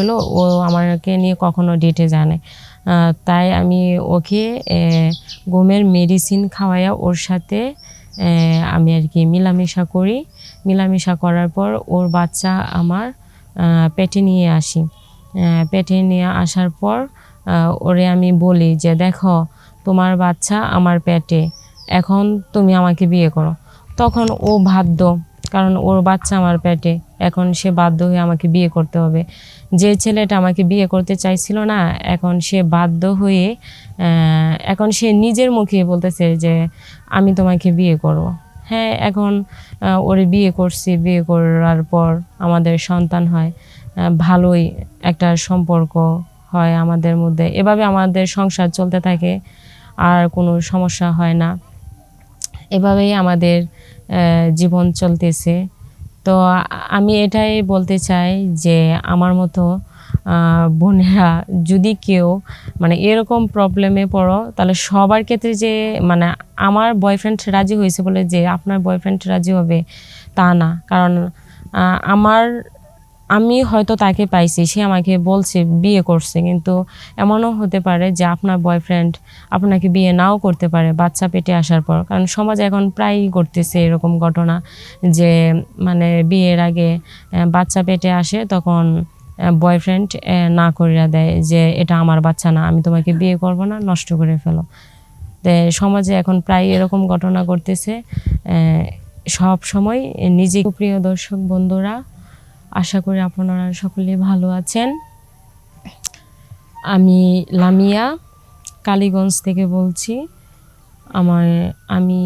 হলো, ও আমাকে নিয়ে কখনো ডেটে জানে তাই আমি ওকে ঘুমের মেডিসিন খাওয়াইয়া ওর সাথে আমি আর কি মিলামেশা করি। মিলামেশা করার পর ওর বাচ্চা আমার পেটে নিয়ে আসি। পেটে নিয়ে আসার পর ওরে আমি বলি যে, দেখো, তোমার বাচ্চা আমার পেটে, এখন তুমি আমাকে বিয়ে করো। তখন ও বাধ্য কারণ ওর বাচ্চা আমার পেটে। এখন সে বাধ্য হয়ে আমাকে বিয়ে করতে হবে। যে ছেলেটা আমাকে বিয়ে করতে চাইছিল না, এখন সে বাধ্য হয়ে এখন সে নিজের মুখে বলতেছে যে, আমি তোমাকে বিয়ে করব। হ্যাঁ এখন ওরে বিয়ে করছি। বিয়ে করার পর আমাদের সন্তান হয় ভালোই একটা সম্পর্ক হয় আমাদের মধ্যে। এভাবে আমাদের সংসার চলতে থাকে, আর কোনো সমস্যা হয় না। এভাবেই আমাদের জীবন চলতেছে। তো আমি এটাই বলতে চাই যে আমার মতো বোনেরা যদি কেউ মানে এরকম প্রবলেমে পড়ো, তাহলে সবার ক্ষেত্রে যে মানে আমার বয়ফ্রেন্ড রাজি হয়েছে বলে যে আপনার বয়ফ্রেন্ড রাজি হবে তা না। কারণ আমার আমি হয়তো তাকে পাইছি, সে আমাকে বলছে বিয়ে করছে, কিন্তু এমনও হতে পারে যে আপনার বয়ফ্রেন্ড আপনাকে বিয়ে নাও করতে পারে বাচ্চা পেটে আসার পর। কারণ সমাজে এখন প্রায়ই ঘটতেছে এরকম ঘটনা যে মানে বিয়ের আগে বাচ্চা পেটে আসে তখন বয়ফ্রেন্ড না করিয়া দেয় যে, এটা আমার বাচ্চা না, আমি তোমাকে বিয়ে করব না, নষ্ট করে ফেলো। তো সমাজে এখন প্রায় এরকম ঘটনা ঘটতেছে সব সময় নিজে প্রিয় দর্শক বন্ধুরা আশা করি আপনারা সকলে ভালো আছেন। আমি লামিয়া, কালীগঞ্জ থেকে বলছি, আমার, আমি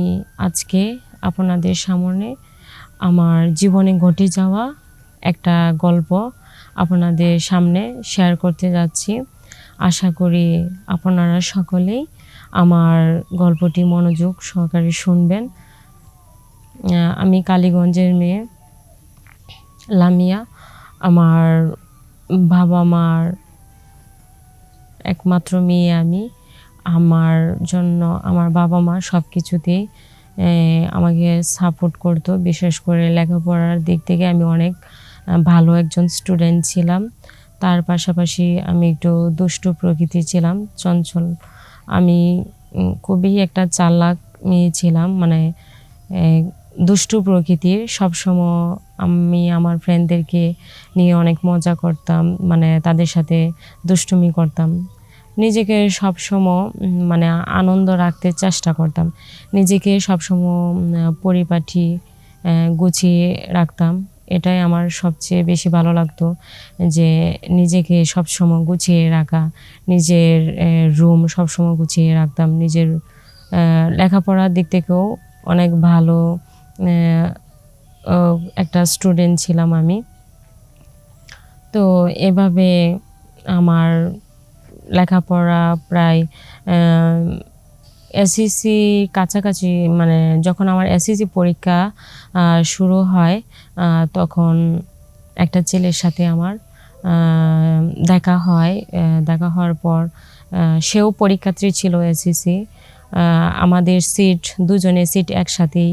আজকে আপনাদের সামনে আমার জীবনে ঘটে যাওয়া একটা গল্প আপনাদের সামনে শেয়ার করতে যাচ্ছি। আশা করি আপনারা সকলেই আমার গল্পটি মনোযোগ সহকারে শুনবেন। আমি কালীগঞ্জের মেয়ে লামিয়া, আমার বাবা মার একমাত্র মেয়ে আমি। আমার জন্য আমার বাবা মা সব কিছুতেই আমাকে সাপোর্ট করতো। বিশেষ করে লেখাপড়ার দিক থেকে আমি অনেক ভালো একজন স্টুডেন্ট ছিলাম। তার পাশাপাশি আমি একটু দুষ্টু প্রকৃতি ছিলাম, চঞ্চল। আমি খুবই একটা চালাক মেয়ে ছিলাম। মানে দুষ্টু প্রকৃতির সবসময় আমি আমার ফ্রেন্ডদেরকে নিয়ে অনেক মজা করতাম মানে তাদের সাথে দুষ্টুমি করতাম। নিজেকে সবসময় মানে আনন্দ রাখতে চেষ্টা করতাম। নিজেকে সবসময় উম, পরিপাটি গুছিয়ে রাখতাম। এটাই আমার সবচেয়ে বেশি ভালো লাগতো যে নিজেকে সবসময় গুছিয়ে রাখা নিজের রুম সবসময় গুছিয়ে রাখতাম। নিজের লেখাপড়ার দিক থেকেও অনেক ভালো একটা স্টুডেন্ট ছিলাম আমি। তো এভাবে আমার লেখাপড়া প্রায় এসএসসি কাছাকাছি মানে যখন আমার এসএসসি পরীক্ষা শুরু হয় তখন একটা ছেলের সাথে আমার দেখা হয় দেখা হওয়ার পর সেও পরীক্ষার্থী ছিল এসএসসি আমাদের সিট দুজনের সিট একসাথেই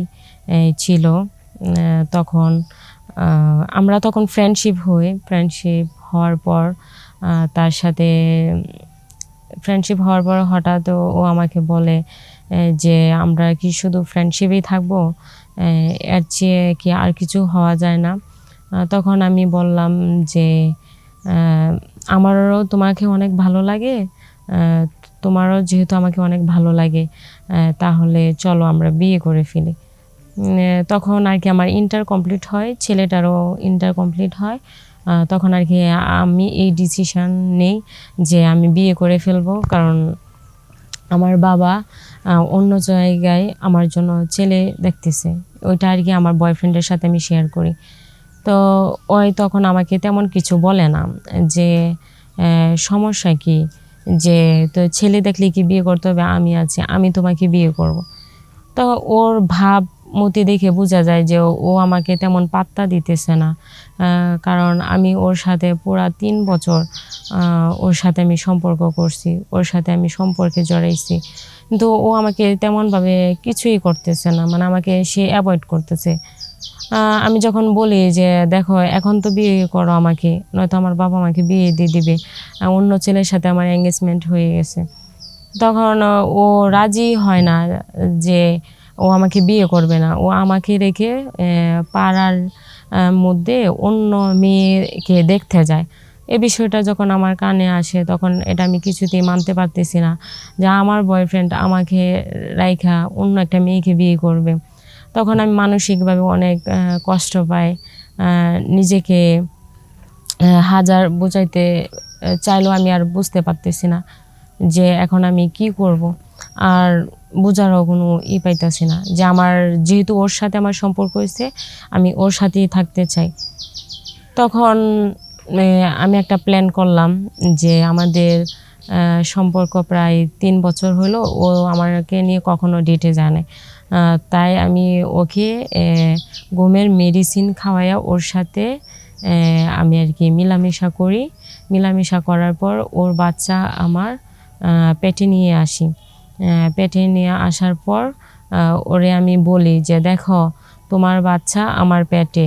ছিল। তখন আমরা তখন ফ্রেন্ডশিপ হই। ফ্রেন্ডশিপ হওয়ার পর তার সাথে ফ্রেন্ডশিপ হওয়ার পর হঠাৎ ও- আমাকে বলে যে আমরা কি শুধু ফ্রেন্ডশিপেই থাকব? এর চেয়ে কি আর কিছু হওয়া যায় না? তখন আমি বললাম যে আমারও তোমাকে অনেক ভালো লাগে তোমারও যেহেতু আমাকে অনেক ভালো লাগে তাহলে চলো আমরা বিয়ে করে ফেলি। তখন আর কি আমার ইন্টার কমপ্লিট হয়, ছেলেটারও ইন্টার কমপ্লিট হয়। তখন আর কি আমি এই ডিসিশান নেই যে আমি বিয়ে করে ফেলব, কারণ আমার বাবা অন্য জায়গায় আমার জন্য ছেলে দেখতেছে। ওইটা আর কি আমার বয়ফ্রেন্ডের সাথে আমি শেয়ার করি। তো ওই তখন আমাকে তেমন কিছু বলে না যে সমস্যা কি? যে, তো ছেলে দেখলে কি বিয়ে করতে হবে? আমি আছি, আমি তোমাকে বিয়ে করব। তো ওর ভাব মতি দেখে বোঝা যায় যে ও- আমাকে তেমন পাত্তা দিতেছে না। কারণ আমি ওর সাথে পুরা তিন বছর ওর সাথে আমি সম্পর্ক করছি, ওর সাথে আমি সম্পর্কে জড়াইছি। কিন্তু ও আমাকে তেমনভাবে কিছুই করতেছে না মানে আমাকে সে অ্যাভয়েড করতেছে। আমি যখন বলি যে, দেখো, এখন তো বিয়ে করো আমাকে, নয়তো আমার বাবা আমাকে বিয়ে দিয়ে দিবে অন্য ছেলের সাথে আমার এঙ্গেজমেন্ট হয়ে গেছে। তখন ও রাজি হয় না যে ও আমাকে বিয়ে করবে না। ও আমাকে রেখে পাড়ার মধ্যে অন্য মেয়েকে দেখতে যায়। এ বিষয়টা যখন আমার কানে আসে, তখন এটা আমি কিছুতেই মানতে পারতেছি না যে আমার বয়ফ্রেন্ড আমাকে রাইখা অন্য একটা মেয়েকে বিয়ে করবে। তখন আমি মানসিকভাবে অনেক কষ্ট পাই। নিজেকে হাজার বোঝাইতে চাইলেও আমি আর বুঝতে পারতেছি না যে এখন আমি কি করব। আর বোঝারও কোনো ই পাইতেছি না যে আমার যেহেতু ওর সাথে আমার সম্পর্ক হয়েছে, আমি ওর সাথেই থাকতে চাই। তখন আমি একটা প্ল্যান করলাম যে আমাদের সম্পর্ক প্রায় তিন বছর হলো, ও আমাকে নিয়ে কখনো ডেটে যায় না তাই আমি ওকে ঘুমের মেডিসিন খাওয়াইয়া ওর সাথে আমি আর কি মিলামেশা করি। মিলামেশা করার পর ওর বাচ্চা আমার পেটে নিয়ে আসি। পেটে নিয়ে আসার পর ওরে আমি বলি যে, দেখো, তোমার বাচ্চা আমার পেটে,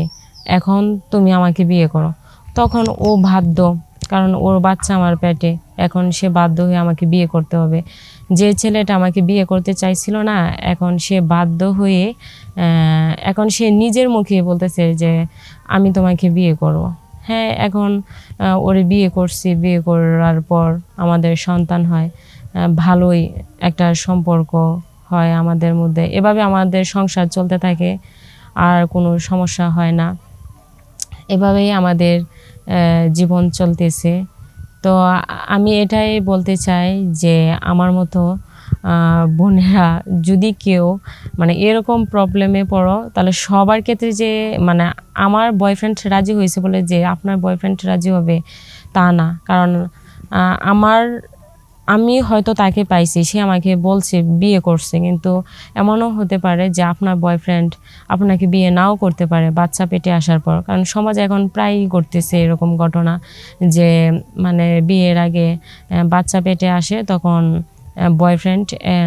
এখন তুমি আমাকে বিয়ে করো। তখন ও বাধ্য, কারণ ওর বাচ্চা আমার পেটে, এখন সে বাধ্য হয়ে আমাকে বিয়ে করতে হবে। যে ছেলেটা আমাকে বিয়ে করতে চাইছিল না, এখন সে বাধ্য হয়ে এখন সে নিজের মুখে বলতেছে যে, আমি তোমাকে বিয়ে করব। হ্যাঁ এখন ওরে বিয়ে করছি, বিয়ে করার পর আমাদের সন্তান হয়। ভালোই একটা সম্পর্ক হয় আমাদের মধ্যে। এভাবে আমাদের সংসার চলতে থাকে, আর কোনো সমস্যা হয় না। এভাবেই আমাদের জীবন চলতেছে। তো আমি এটাই বলতে চাই যে আমার মতো বোনেরা যদি কেউ মানে এরকম প্রবলেমে পড়ো, তাহলে সবার ক্ষেত্রে যে মানে আমার বয়ফ্রেন্ড রাজি হয়েছে বলে যে আপনার বয়ফ্রেন্ড রাজি হবে, তা না। কারণ আমার আমি হয়তো তাকে পাইছি, সে আমাকে বলছে বিয়ে করছে, কিন্তু এমনও হতে পারে যে আপনার বয়ফ্রেন্ড আপনাকে বিয়ে নাও করতে পারে বাচ্চা পেটে আসার পর। কারণ সমাজে এখন প্রায়ই করতেছে এরকম ঘটনা যে মানে বিয়ের আগে বাচ্চা পেটে আসে তখন বয়ফ্রেন্ড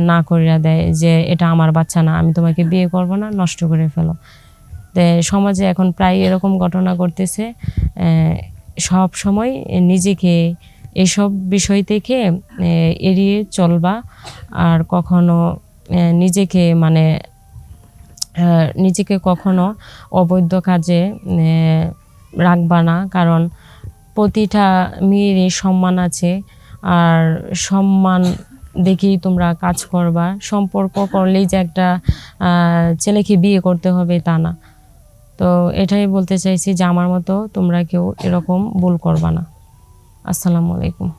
না করিয়া দেয় যে, এটা আমার বাচ্চা না, আমি তোমাকে বিয়ে করব না, নষ্ট করে ফেলো। সমাজে এখন প্রায় এরকম ঘটনা ঘটতেছে সব সময় নিজেকে এসব বিষয় থেকে এড়িয়ে চলবা আর কখনো নিজেকে মানে নিজেকে কখনো অবৈধ কাজে রাখবা না। কারণ প্রতিটা মেয়েরই সম্মান আছে আর সম্মান দেখেই তোমরা কাজ করবা। সম্পর্ক করলেই যে একটা ছেলেকে বিয়ে করতে হবে তা না। তো এটাই বলতে চাইছি যে আমার মতো তোমরা কেউ এরকম ভুল করবা না। আসসালামু আলাইকুম।